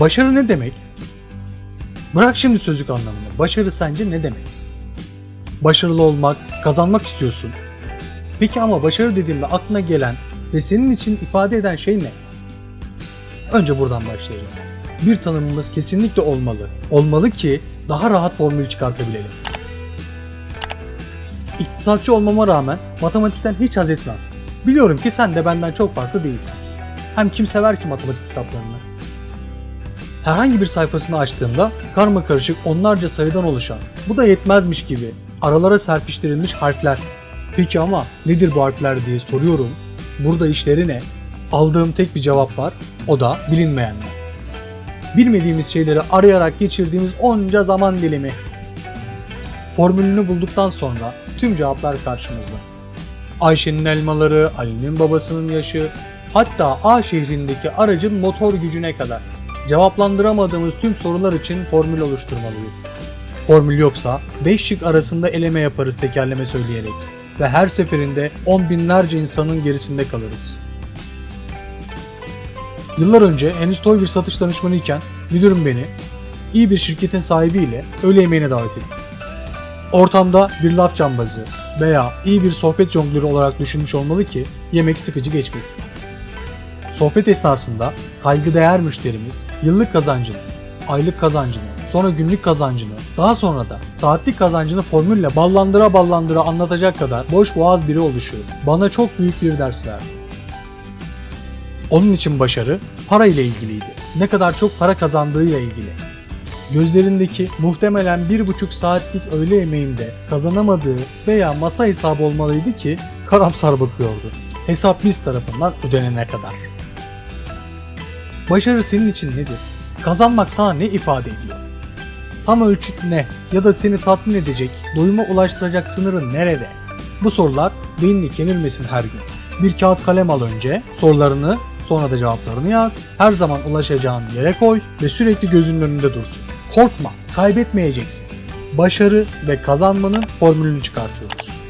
Başarı ne demek? Bırak şimdi sözlük anlamını. Başarı sence ne demek? Başarılı olmak, kazanmak istiyorsun. Peki ama başarı dediğimde aklına gelen ve senin için ifade eden şey ne? Önce buradan başlayacağız. Bir tanımımız kesinlikle olmalı. Olmalı ki daha rahat formül çıkartabilelim. İktisatçı olmama rağmen matematikten hiç haz etmem. Biliyorum ki sen de benden çok farklı değilsin. Hem kim sever ki matematik kitaplarını? Herhangi bir sayfasını açtığımda karma karışık onlarca sayıdan oluşan, bu da yetmezmiş gibi aralara serpiştirilmiş harfler. Peki ama nedir bu harfler diye soruyorum. Burada işleri ne? Aldığım tek bir cevap var, o da bilinmeyenler. Bilmediğimiz şeyleri arayarak geçirdiğimiz onca zaman dilimi. Formülünü bulduktan sonra tüm cevaplar karşımızda. Ayşe'nin elmaları, Ali'nin babasının yaşı, hatta A şehrindeki aracın motor gücüne kadar cevaplandıramadığımız tüm sorular için formül oluşturmalıyız. Formül yoksa 5 şık arasında eleme yaparız tekerleme söyleyerek ve her seferinde on binlerce insanın gerisinde kalırız. Yıllar önce henüz toy bir satış danışmanıyken müdürüm beni iyi bir şirketin sahibiyle öğle yemeğine davet etti. Ortamda bir laf cambazı veya iyi bir sohbet jonglörü olarak düşünmüş olmalı ki yemek sıkıcı geçmesin. Sohbet esnasında saygıdeğer müşterimiz yıllık kazancını, aylık kazancını, sonra günlük kazancını, daha sonra da saatlik kazancını formülle ballandıra ballandıra anlatacak kadar boş boğaz biri oluşu bana çok büyük bir ders verdi. Onun için başarı para ile ilgiliydi. Ne kadar çok para kazandığıyla ilgili. Gözlerindeki muhtemelen bir buçuk saatlik öğle yemeğinde kazanamadığı veya masa hesabı olmalıydı ki karamsar bakıyordu. Hesap biz tarafından ödenene kadar. Başarı senin için nedir? Kazanmak sana ne ifade ediyor? Tam ölçüt ne? Ya da seni tatmin edecek, doyuma ulaştıracak sınırın nerede? Bu sorular beynini kemirmesin her gün. Bir kağıt kalem al önce, sorularını, sonra da cevaplarını yaz. Her zaman ulaşacağın yere koy ve sürekli gözünün önünde dursun. Korkma, kaybetmeyeceksin. Başarı ve kazanmanın formülünü çıkartıyoruz.